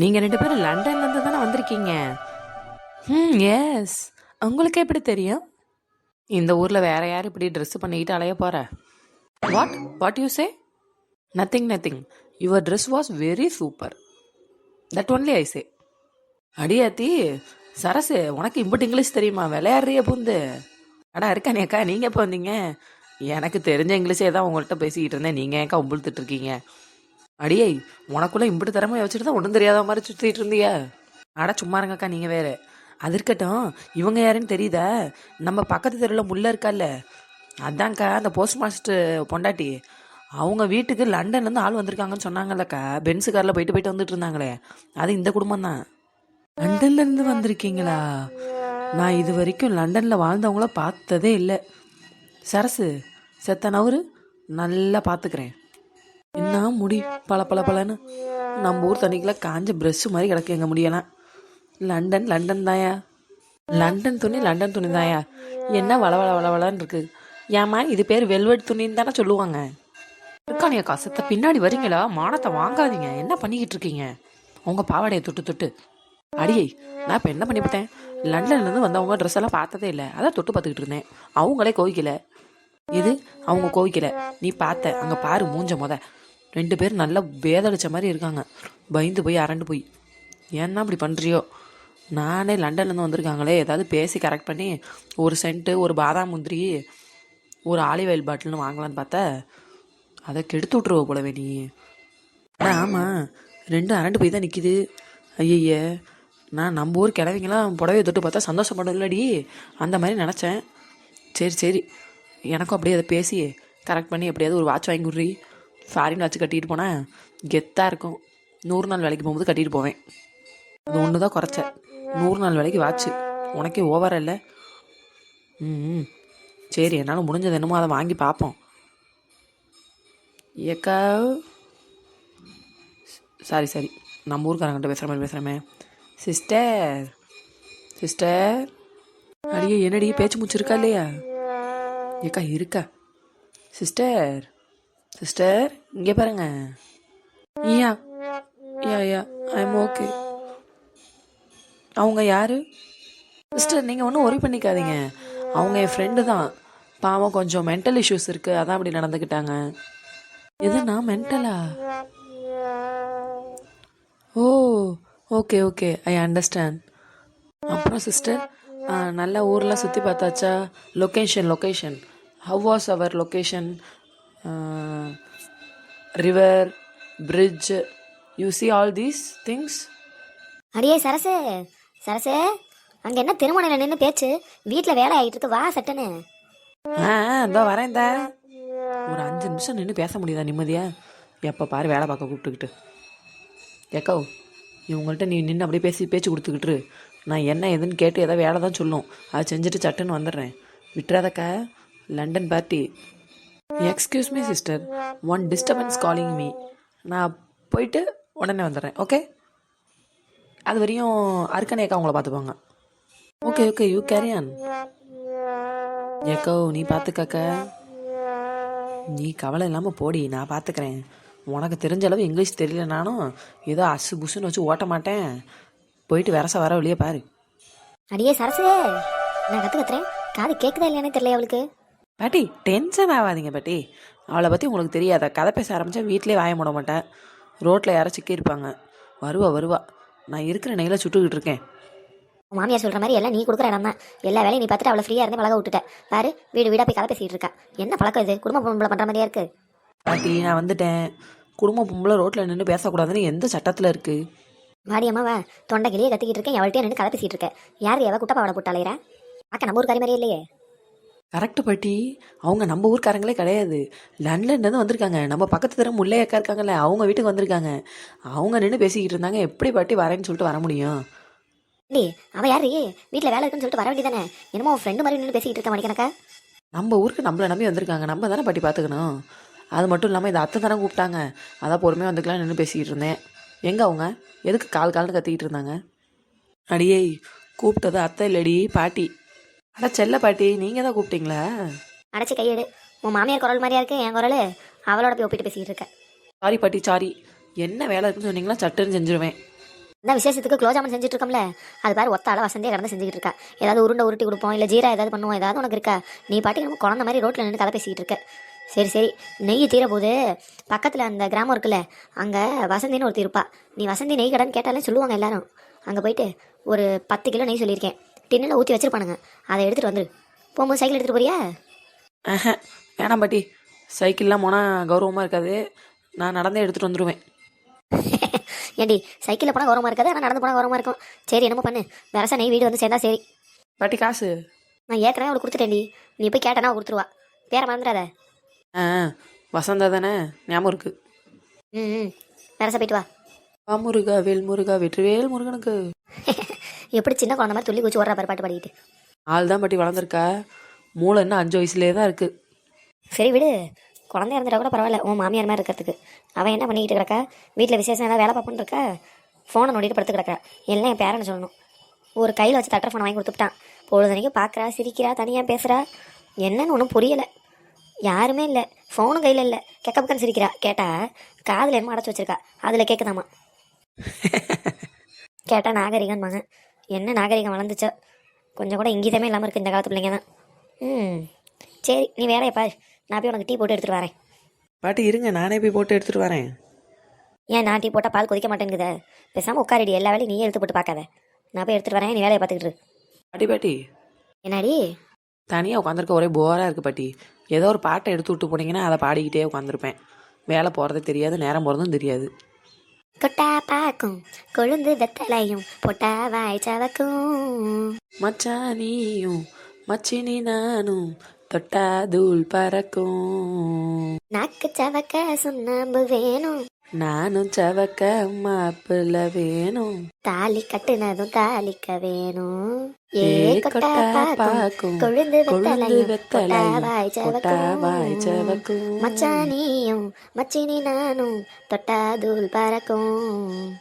நீங்கள் ரெண்டு பேரும் லண்டன்லேருந்து தானே வந்திருக்கீங்க? ம் எஸ் உங்களுக்கு எப்படி தெரியும்? இந்த ஊரில் வேற யார் இப்படி ட்ரெஸ் பண்ணிக்கிட்டு அலைய போகிற what what you say nothing nothing your dress was very super that only I say அடியாத்தி சரசு உனக்கு இம்புட்டு இங்கிலீஷ் தெரியுமா? விளையாடுறிய பூந்து. அடா இருக்கானே அக்கா? நீங்கள் எப்போ வந்தீங்க? எனக்கு தெரிஞ்ச இங்கிலீஷே தான் உங்கள்கிட்ட பேசிக்கிட்டு இருந்தேன். நீங்கள் ஏக்கா உம்புழுத்துட்டு இருக்கீங்க? அடியே உனக்குள்ள இம்புட்டு திறமை வச்சுட்டு தான் ஒன்றும் தெரியாத மாதிரி சுற்றிட்டு இருந்தியா. அட சும்மா இருங்கக்கா நீங்கள் வேறு. அது இருக்கட்டும் இவங்க யாருன்னு தெரியுதா? நம்ம பக்கத்து தெருவில் முள்ள இருக்கால்ல. அதான்க்கா அந்த போஸ்ட் மாஸ்டர் பொண்டாட்டி. அவங்க வீட்டுக்கு லண்டன்லேருந்து ஆள் வந்திருக்காங்கன்னு சொன்னாங்கல்லக்கா. பென்ஸு காரில் போயிட்டு போயிட்டு வந்துட்டு இருந்தாங்களே. அது இந்த குடும்பம் தான். லண்டன்லேருந்து வந்திருக்கீங்களா? நான் இது வரைக்கும் லண்டனில் வாழ்ந்தவங்கள பார்த்ததே இல்லை. சரசு செத்த நவரு நல்லா பார்த்துக்கிறேன் என்ன முடி? பல பல பலன்னு நம்ம ஊர் தண்ணிக்கெல்லாம் காஞ்ச ப்ரெஷ்ஷு மாதிரி கிடக்கு எங்கள் முடியலாம் லண்டன் லண்டன் தாயா லண்டன் துணி லண்டன் துணி தாயா என்ன வள வள வள வளன்னு இருக்கு. ஏம்மா இது பேர் வெல்வெட் துணின்னு தானே சொல்லுவாங்க. இருக்கானியா காசத்தை பின்னாடி வரீங்களா மானத்தை வாங்காதீங்க. என்ன பண்ணிக்கிட்டு இருக்கீங்க? உங்க பாவாடையை தொட்டு தொட்டு. அடியை நான் இப்போ என்ன பண்ணிவிட்டேன் லண்டன்லேருந்து வந்தவங்க ட்ரெஸ் எல்லாம் பார்த்ததே இல்லை. அதான் தொட்டு பார்த்துக்கிட்டு இருந்தேன். அவங்களே கோவிக்கல. இது அவங்க கோவிக்கல. நீ பார்த்த. அங்கே பாரு மூஞ்ச முத. ரெண்டு பேரும் நல்லா வேதடிச்ச மாதிரி இருக்காங்க. பயந்து போய் அரண்டு போய். ஏன்னா அப்படி பண்ணுறியோ நானே லண்டன்லேருந்து வந்திருக்காங்களே. ஏதாவது பேசி கரெக்ட் பண்ணி ஒரு சென்ட்டு ஒரு பாதாம் முந்திரி ஒரு ஆலிவ் ஆயில் பாட்டில்னு வாங்கலான்னு பார்த்தா அதை கெடுத்து விட்ருவ போலவே நீ. ஆமாம் ரெண்டும் அரண்டு போய் தான் நிற்கிது ஐயய்ய. நான் நம்ம ஊர் கிழவிங்களாம் புடவைய தொட்டு பார்த்தா சந்தோஷப்படலடி அந்த மாதிரி நினச்சேன். சரி சரி. எனக்கும் அப்படியே அதை பேசி கரெக்ட் பண்ணி எப்படியாவது ஒரு வாட்ச் வாங்கி விட்றி ஃபாரின் வச்சு கட்டிட்டு போனேன் கெத்தாக இருக்கும். நூறு நாள் வேலைக்கு போகும்போது கட்டிட்டு போவேன். அது ஒன்று தான் குறைச்சேன் நூறு நாள் வேலைக்கு வாட்ச்சு உனக்கே ஓவர இல்லை? ம் ம். சரி என்னால் முடிஞ்சது என்னமோ அதை வாங்கி பார்ப்போம். ஏக்கா. Sorry sorry. நம்ம ஊருக்காரங்கிட்ட பேசுகிற மாதிரி பேசுகிறேமே சிஸ்டர். சிஸ்டர். அடியே என்னடி? பேச்சு மூச்சு இருக்கா இல்லையா? ஏக்கா இருக்கா? சிஸ்டர். சிஸ்டர் இங்கே பாருங்க. யா யா யா ஐம் ஓகே அவங்க யாரு? சிஸ்டர் நீங்கள் ஒன்றும் ஒரி பண்ணிக்காதீங்க. அவங்க என் ஃப்ரெண்டு தான். பாவம் கொஞ்சம் மென்டல் இஷ்யூஸ் இருக்குது அதான் அப்படி நடந்துக்கிட்டாங்க எது நான் மென்டலா oh okay okay I understand அப்புறம் சிஸ்டர் நல்ல ஊர்லாம் சுற்றி பார்த்தாச்சா? Location location how was our location river bridge you see all these things அடியே சரசு சரசு அங்கே என்ன திருமணையில் நின்று பேச்சு? வீட்டில் வேலை ஆகிட்டு இருக்கு வா சட்டுன்னு ஆ இதோ வரேன்தா ஒரு அஞ்சு நிமிஷம் நின்று பேச முடியுதா நிம்மதியா? எப்போ பாரு வேலை பார்க்க கூப்பிட்டுக்கிட்டு. ஏக்கோ இவங்கள்ட்ட நீ நின்று அப்படியே பேசி பேச்சு கொடுத்துக்கிட்டு. நான் என்ன ஏதுன்னு கேட்டு ஏதாவது வேலை தான் சொல்லும். அதை செஞ்சுட்டு சட்டுன்னு வந்துடுறேன். விட்டுறாதக்கா. London party. Excuse me sister one disturbance calling me நான் போயிட்டு உடனே வந்துடுறேன் ஓகே அது வரையும் அர்க்கனே அக்கா உங்களை பார்த்துப்பாங்க. Okay okay you carry on ஏக்கோ நீ பார்த்துக்கக்க நீ கவலை இல்லாமல் போடி நான் பார்த்துக்கிறேன். உனக்கு தெரிஞ்ச அளவு இங்கிலீஷ் தெரியலனாலும் ஏதோ அசு புசுன்னு வச்சு ஓட்ட மாட்டேன். போயிட்டு வரச வர வழியே பாரு. அடியே சரசே. நான் கற்றுக்கத்துறேன் காது கேட்குதா இல்லையானே தெரியல அவளுக்கு. பாட்டி டென்ஷன் ஆகாதீங்க பாட்டி. அவளை பற்றி உங்களுக்கு தெரியாத? கதை பேச ஆரம்பித்தா வீட்டிலே வாய மூட மாட்டேன். ரோட்டில் யாரும் சிக்கியிருப்பாங்க வருவா வருவா. நான் இருக்கிற நெய்யில் சுட்டுக்கிட்டு இருக்கேன். மாமியார் சொல்கிற மாதிரி எல்லாம் நீ கொடுக்குற இடம் தான் எல்லா வேலையும் நீ பார்த்துட்டு அவளை ஃப்ரீயாக இருந்து பழக விட்டுட்ட. பாரு வீடு வீடாக போய் கதை பேசிகிட்டு இருக்கா. என்ன பழக்கம் இது? குடும்ப பொம்பளை பண்ணுற மாதிரியா இருக்கு? பாட்டி நான் வந்துட்டேன். குடும்ப பொம்பளை ரோட்டில் நின்று பேசக்கூடாதுன்னு எந்த சட்டத்தில் இருக்குது வாடியம்மா வா தொண்டை கிளியே கத்திக்கிட்டு இருக்கேன். எவள்கிட்டயே நின்று கதை பேசிகிட்டு இருக்க. யார் எவ குட்டப்பா அவளை போட்டு அலையிற அக்கா நம்ம ஊருக்காரி மாதிரியே இல்லையே. கரெக்டு பாட்டி. அவங்க நம்ம ஊர்க்காரங்களே கிடையாது. லண்டன்லேருந்து வந்திருக்காங்க. நம்ம பக்கத்து தர முல்லை அக்கா இருக்காங்கல்ல அவங்க வீட்டுக்கு வந்திருக்காங்க. அவங்க நின்று பேசிக்கிட்டு இருந்தாங்க. எப்படி பாட்டி வரேன்னு சொல்லிட்டு வர முடியும்? இல்லி அவள் யாரு? வீட்டில் வேலை இருக்குன்னு சொல்லிட்டு வர வேண்டியதானே? என்னமோ உன் ஃப்ரெண்டு மாதிரி நின்று பேசிக்கிட்டு இருக்க மணிக்கணக்கா? நம்ம ஊருக்கு நம்மளை நம்பி வந்திருக்காங்க. நம்ம தானே பாட்டி பார்த்துக்கணும் அது மட்டும் இல்லாமல் இந்த அத்தை தானே கூப்பிட்டாங்க. அதான் பொறுமையாக வந்துக்கலாம் நின்று பேசிக்கிட்டு இருந்தேன். எங்கே அவங்க? எதுக்கு கால் கால்னு கத்திக்கிட்டு இருந்தாங்க? அடியே கூப்பிட்டது அத்தை இல்லடி பாட்டி. அட செல்ல பாட்டி நீங்கள் தான் கூப்பிட்டீங்களா? அடைச்சி கையெடு. உன் மாமியார் குரல் மாதிரியா இருக்கு என் குரல்? அவளோட போய் ஒப்பிட்டு பேசிக்கிட்டு இருக்க. சாரி பாட்டி சாரி என்ன வேலை இருக்குன்னு சொன்னீங்களா சட்டுன்னு செஞ்சிருவேன். இந்த விசேஷத்துக்கு குலோஜாமன் செஞ்சுட்டு இருக்கோம்ல அது பாரு ஒத்த அளவு வசந்தியாக கடந்து செஞ்சுட்டு இருக்கா. ஏதாவது உருண்டை உருட்டி கொடுப்போம் இல்லை ஜீரா ஏதாவது பண்ணுவோம் ஏதாவது உனக்கு இருக்கா. நீ பாட்டுக்கு நம்ம குழந்த மாதிரி ரோட்டில் நின்று கதை பேசிக்கிட்டு இருக்க. சரி சரி. நெய் தீர போது பக்கத்தில் அந்த கிராமம் இருக்குல்ல அங்கே வசந்தின்னு ஒருத்தி இருப்பா. நீ வசந்தி நெய் கடைன்னு கேட்டாலே சொல்லுவாங்க எல்லாரும். அங்கே போயிட்டு ஒரு பத்து கிலோ நெய் சொல்லியிருக்கேன். டின்னில் ஊற்றி வச்சிருப்பானுங்க. அதை எடுத்துகிட்டு வந்துரு. போகும்போது சைக்கிள் எடுத்துகிட்டு போறியா? வேணாம் பாட்டி. சைக்கிள்லாம் போனால் கௌரவமாக இருக்காது. நான் நடந்தே எடுத்துகிட்டு வந்துடுவேன் ஏண்டி சைக்கிளில் போனால் கௌரவமாக இருக்காது ஆனால் நடந்து போனால் கௌரவமாக இருக்கும். சரி என்னமோ பண்ணு. வரசா நெய் வீடு வந்து சேர்ந்தா சரி. பாட்டி காசு? நான் ஏற்கனவே அவளுக்கு கொடுத்துட்டேன்டி. நீ போய் கேட்டனா கொடுத்துருவா. பேரை மறந்துடாத. ஆ வசந்தா தானே? ஞாபகம் இருக்கு. ம் ம். வரசா போயிட்டு வா. வா முருகா வேல் முருகா வெற்றிவேல் முருகனுக்கு. எப்படி சின்ன குழந்த மாதிரி துள்ளி குச்சி ஓடுறா பாரு பாட்டு பாடிக்கிட்டு. ஆள் தான் பாட்டி வளர்ந்துருக்கா. மூளை இன்னும் அஞ்சு வயசுலேயே தான் இருக்குது சரி விடு. குழந்தை இருந்துட்டா கூட பரவாயில்ல உன் மாமியார் மாதிரி இருக்கிறதுக்கு. அவன் என்ன பண்ணிக்கிட்டு கிடக்கா? வீட்டில் விசேஷம் ஏதாவது வேலை பார்ப்போன்னு இருக்கா? ஃபோனை நோண்டிட்டு படுத்து கிடக்கா. எல்லாம் என் பேரனை சொல்லணும். ஒரு கையில் வச்சு தட்டுற ஃபோனை வாங்கி கொடுத்துட்டான். பொழுதுனைக்கும் பார்க்குறா சிரிக்கிறா தனியாக பேசுகிறா என்னன்னு ஒன்றும் புரியலை. யாருமே இல்லை. ஃபோனும் கையில் இல்லை. கெக்க பக்கம் சிரிக்கிறா. கேட்டா காதில் என்ன அடைச்சி வச்சிருக்கா. அதில் கேட்குதாமா கேட்டால் நாகரிகம்பாங்க என்ன நாகரிகம் வளர்ந்துச்சோ? கொஞ்சம் கூட இங்கீதமே இல்லாமல் இருக்குது இந்த காலத்து பிள்ளைங்க தான் ம் சரி நீ வேலையை பாரு. நான் போய் உனக்கு டீ போட்டு எடுத்துகிட்டு வரேன். பாட்டி இருங்க நானே போய் போட்டு எடுத்துகிட்டு வரேன். ஏன் நான் டீ போட்டால் பால் கொதிக்க மாட்டேங்குதே? பேசாமல் உட்காரடி எல்லா வேலையும் நீயே எடுத்து போட்டு பார்க்காத. நான் போய் எடுத்துகிட்டு வரேன் நீ வேலையை பார்த்துக்கிட்டு இரு. பாட்டி பாட்டி. என்னடி? தனியாக உட்காந்துருக்க ஒரே போராக இருக்குது பாட்டி. ஏதோ ஒரு பாட்டை எடுத்து விட்டு போனீங்கன்னா அதை பாடிக்கிட்டே உட்காந்துருப்பேன். வேலை போகிறதே தெரியாது நேரம் போகிறதும் தெரியாது. கொட்டா பாக்கும் கொழுந்து வெத்தலையும் பொட்டா வாய் சவக்கும். மச்சான் நீயும் மச்சினி நானும் தொட்டா தூள் பறக்கும். நாக்கு சவக்க சுண்ணாம்பு வேணும். நானும் சவக்க மாப்பிள்ள வேணும். தாலி கட்டுனதும் தாலிக்க வேணும். ஏ கொட்டா பாக்கும் கொழுந்து வெத்தலையும் பொட்டா வெத்தலையும் வாய் பொட்டா வாய் சவக்கும் சவக்கும். மச்சானியும் மச்சினி நானும் தொட்டா தூள் பறக்கும்.